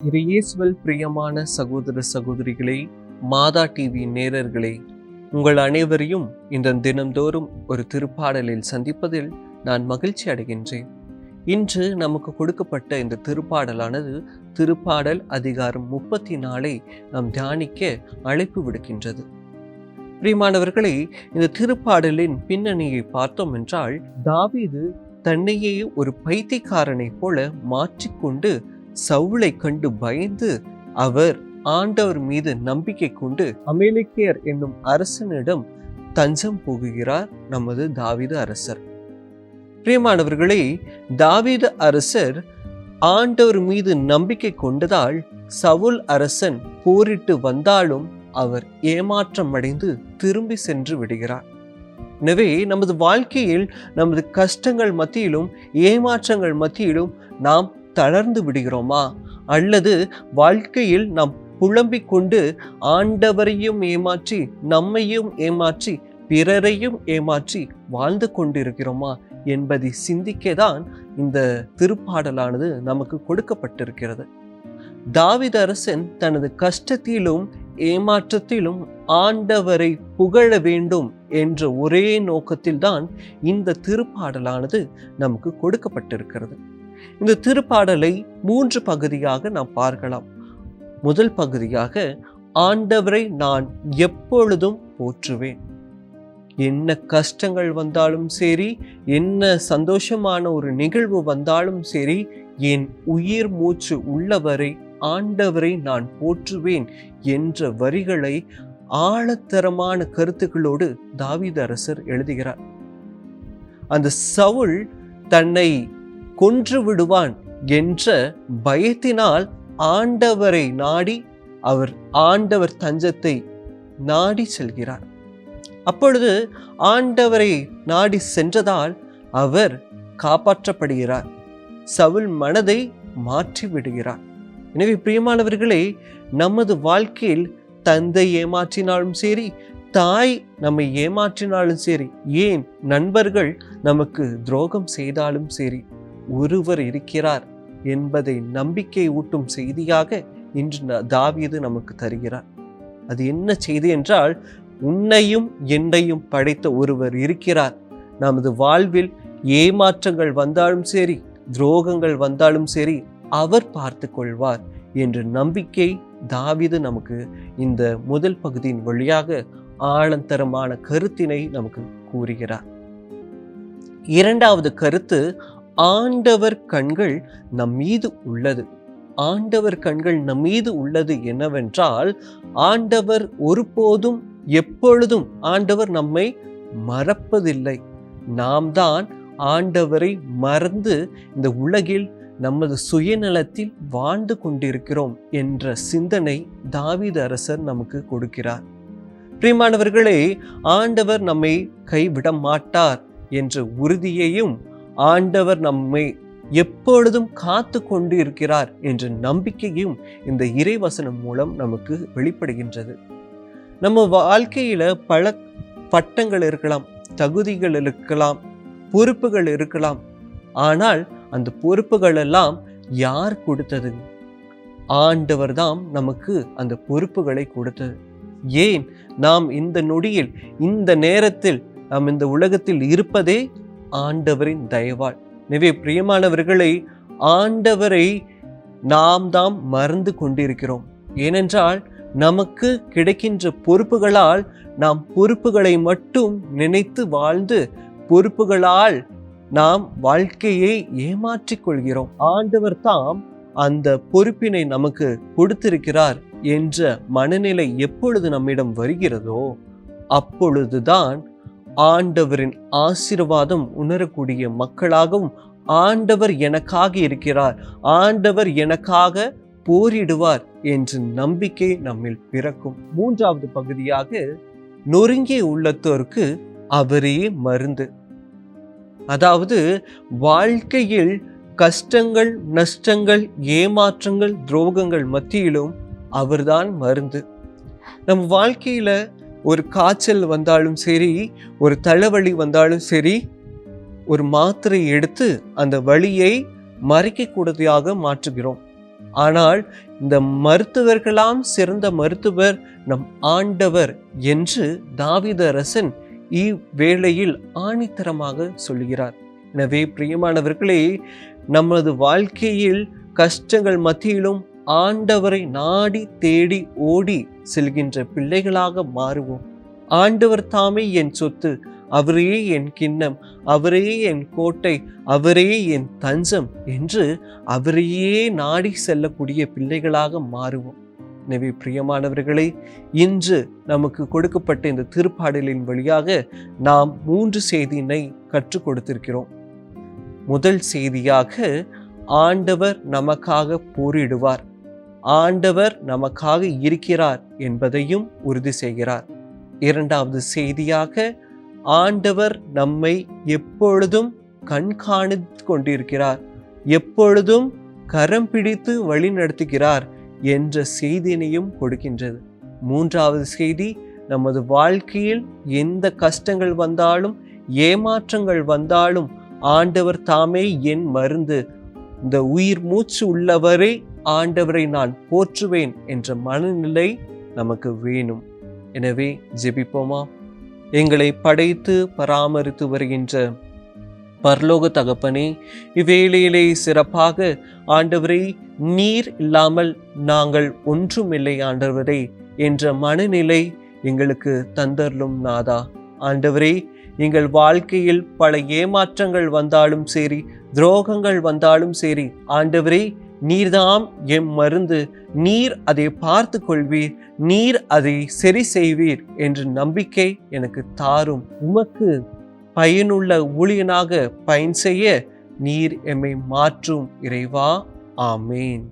இது பிரியமான சகோதர சகோதரிகளே மாதா டிவி நேரர்களே உங்கள் அனைவரையும் இந்த தினந்தோறும் ஒரு திருப்பாடலில் சந்திப்பதில் நான் மகிழ்ச்சி அடைகின்றேன். இன்று நமக்கு கொடுக்கப்பட்ட இந்த திருப்பாடலானது திருப்பாடல் அதிகாரம் முப்பத்தி நாளை நாம் தியானிக்க அழைப்பு விடுக்கின்றது. பிரியமானவர்களே இந்த திருப்பாடலின் பின்னணியை பார்த்தோம் என்றால் தாவீது தன்னையே ஒரு பைத்தியக்காரனைப் போல மாற்றிக்கொண்டு சவுளை கண்டு பயந்து அவர் ஆண்டவர் மீது நம்பிக்கை கொண்டு அமேலிக்கேயர் என்னும் அரசனிடம் தஞ்சம் புகுகிறார் நமது தாவீது அரசர். பிரியமானவர்களே தாவீது அரசர் ஆண்டவர் மீது நம்பிக்கை கொண்டதால் சவுல் அரசன் போரிட்டு வந்தாலும் அவர் ஏமாற்றம் அடைந்து திரும்பி சென்று விடுகிறார். எனவே நமது வாழ்க்கையில் நமது கஷ்டங்கள் மத்தியிலும் ஏமாற்றங்கள் மத்தியிலும் நாம் தளர்ந்து விடுகிறோமா? அல்லது வாழ்க்கையில் நாம் புலம்பிக் கொண்டு ஆண்டவரையும் ஏமாற்றி நம்மையும் ஏமாற்றி பிறரையும் ஏமாற்றி வாழ்ந்து கொண்டிருக்கிறோமா என்பதை சிந்திக்கதான் இந்த திருப்பாடலானது நமக்கு கொடுக்கப்பட்டிருக்கிறது. தாவித அரசன் தனது கஷ்டத்திலும் ஏமாற்றத்திலும் ஆண்டவரை புகழ வேண்டும் என்ற ஒரே நோக்கத்தில்தான் இந்த திருப்பாடலானது நமக்கு கொடுக்கப்பட்டிருக்கிறது. இந்த திருப்பாடலை மூன்று பகுதியாக நாம் பார்க்கலாம். முதல் பகுதியாக ஆண்டவரை நான் எப்பொழுதும் போற்றுவேன். என்ன கஷ்டங்கள் வந்தாலும் சரி என்ன சந்தோஷமான ஒரு நிகழ்வு வந்தாலும் சரி என் உயிர் மூச்சு உள்ளவரை ஆண்டவரை நான் போற்றுவேன் என்ற வரிகளை ஆழத்தரமான கருத்துக்களோடு தாவீது அரசர் எழுதுகிறார். அந்த சவுல் தன்னை கொன்று விடுவான் என்ற பயத்தினால் ஆண்டவரை நாடி அவர் ஆண்டவர் தஞ்சத்தை நாடி செல்கிறார். அப்பொழுது ஆண்டவரை நாடி சென்றதால் அவர் காப்பாற்றப்படுகிறார். சவுல் மனதை மாற்றி விடுகிறார். எனவே பிரியமானவர்களே நமது வாழ்க்கையில் தந்தை ஏமாற்றினாலும் சரி தாய் நம்மை ஏமாற்றினாலும் சரி ஏன் நண்பர்கள் நமக்கு துரோகம் செய்தாலும் சரி ஒருவர் இருக்கிறார் என்பதை நம்பிக்கை ஊட்டும் செய்தியாக இன்று தாவியது தாவீது நமக்கு தருகிறார். அது என்ன செய்தி என்றால் உன்னையும் என்னையும் படைத்த ஒருவர் இருக்கிறார். நமது வாழ்வில் ஏமாற்றங்கள் வந்தாலும் சரி துரோகங்கள் வந்தாலும் சரி அவர் பார்த்து கொள்வார் என்ற நம்பிக்கை தாவீது நமக்கு இந்த முதல் பகுதியின் வழியாக ஆழந்தரமான கருத்தினை நமக்கு கூறுகிறார். இரண்டாவது கருத்து ஆண்டவர் கண்கள் நம் மீது உள்ளது. ஆண்டவர் கண்கள் நம் மீது உள்ளது என்னவென்றால் ஆண்டவர் ஒருபோதும் எப்பொழுதும் ஆண்டவர் நம்மை மறப்பதில்லை. நாம் தான் ஆண்டவரை மறந்து இந்த உலகில் நமது சுயநலத்தில் வாழ்ந்து கொண்டிருக்கிறோம் என்ற சிந்தனை தாவீது அரசர் நமக்கு கொடுக்கிறார். பிரியமானவர்களே ஆண்டவர் நம்மை கைவிட மாட்டார் என்ற உறுதியையும் ஆண்டவர் நம்மை எப்பொழுதும் காத்து கொண்டு இருக்கிறார் என்ற நம்பிக்கையும் இந்த இறைவசனம் மூலம் நமக்கு வெளிப்படுகின்றது. நம்ம வாழ்க்கையில் பல பட்டங்கள் இருக்கலாம் தகுதிகள் இருக்கலாம் பொறுப்புகள் இருக்கலாம். ஆனால் அந்த பொறுப்புகள் எல்லாம் யார் கொடுத்தது? ஆண்டவர் தான் நமக்கு அந்த பொறுப்புகளை கொடுத்தது. ஏன்? நாம் இந்த நொடியில் இந்த நேரத்தில் நாம் இந்த உலகத்தில் இருப்பதே ஆண்டவரின் தயவால். எனவே பிரியமானவர்களை ஆண்டவரை நாம் தாம் மறந்து கொண்டிருக்கிறோம். ஏனென்றால் நமக்கு கிடைக்கின்ற பொறுப்புகளால் நாம் பொறுப்புகளை மட்டும் நினைத்து வாழ்ந்து பொறுப்புகளால் நாம் வாழ்க்கையை ஏமாற்றிக் கொள்கிறோம். ஆண்டவர் தாம் அந்த பொறுப்பினை நமக்கு கொடுத்திருக்கிறார் என்ற மனநிலை எப்பொழுது நம்மிடம் வருகிறதோ அப்பொழுதுதான் ஆண்டவரின் ஆசீர்வாதம் உணரக்கூடிய மக்களாகவும் ஆண்டவர் எனக்காக இருக்கிறார். ஆண்டவர் எனக்காக போரிடுவார் என்ற நம்பிக்கை நம்மில் பிறக்கும். மூன்றாவது பகுதியாக நொறுங்கிய உள்ளத்தோருக்கு அவரே மருந்து. அதாவது வாழ்க்கையில் கஷ்டங்கள் நஷ்டங்கள் ஏமாற்றங்கள் துரோகங்கள் மத்தியிலும் அவர்தான் மருந்து. நம் வாழ்க்கையில ஒரு காய்ச்சல் வந்தாலும் சரி ஒரு தலைவலி வந்தாலும் சரி ஒரு மாத்திரை எடுத்து அந்த வழியை மறைக்கக்கூடியதாக மாற்றுகிறோம். ஆனால் இந்த மருத்துவர்களாம் சிறந்த மருத்துவர் நம் ஆண்டவர் என்று தாவிதரசன் இவ்வேளையில் ஆணித்தரமாக சொல்கிறார் எனவே பிரியமானவர்களே நமது வாழ்க்கையில் கஷ்டங்கள் மத்தியிலும் ஆண்டவரை நாடி தேடி ஓடி செல்கின்ற பிள்ளைகளாக மாறுவோம். ஆண்டவர் தாமே என் சொத்து அவரே என் கிண்ணம் அவரே என் கோட்டை அவரே என் தஞ்சம் என்று அவரையே நாடி செல்லக்கூடிய பிள்ளைகளாக மாறுவோம். எனவே பிரியமானவர்களே இன்று நமக்கு கொடுக்கப்பட்ட இந்த திருப்பாடலின் வழியாக நாம் மூன்று செய்தியினை கற்றுக் கொடுத்திருக்கிறோம். முதல் செய்தியாக ஆண்டவர் நமக்காக போரிடுவார். ஆண்டவர் நமக்காக இருக்கிறார் என்பதையும் உறுதி செய்கிறார். இரண்டாவது செய்தியாக ஆண்டவர் நம்மை எப்பொழுதும் கண்காணித்து கொண்டிருக்கிறார் எப்பொழுதும் கரம் பிடித்து வழி நடத்துகிறார் என்ற செய்தியினையும் கொடுக்கின்றது. மூன்றாவது செய்தி நமது வாழ்க்கையில் எந்த கஷ்டங்கள் வந்தாலும் ஏமாற்றங்கள் வந்தாலும் ஆண்டவர் தாமே என் மருந்து. இந்த உயிர் மூச்சு உள்ளவரை ஆண்டவரை நான் போற்றுவேன் என்ற மனநிலை நமக்கு வேணும். எனவே ஜெபிப்போமா? எங்களை படைத்து பராமரித்து வருகின்ற பரலோக தகப்பனே இவ்வேளையிலே சிறப்பாக ஆண்டவரை நீர் இல்லாமல் நாங்கள் ஒன்றுமில்லை ஆண்டவரே என்ற மனநிலை எங்களுக்கு தந்தர்லும் நாதா. ஆண்டவரே எங்கள் வாழ்க்கையில் பல ஏமாற்றங்கள் வந்தாலும் சரி துரோகங்கள் வந்தாலும் சரி ஆண்டவரே நீர்தாம் எம் மருந்து. நீர் அதை பார்த்து கொள்வீர். நீர் அதை சரி செய்வீர் என்ற நம்பிக்கை எனக்கு தாரும். உமக்கு பயனுள்ள ஊழியனாக பயன் செய்ய நீர் எம்மை மாற்றும் இறைவா. ஆமேன்.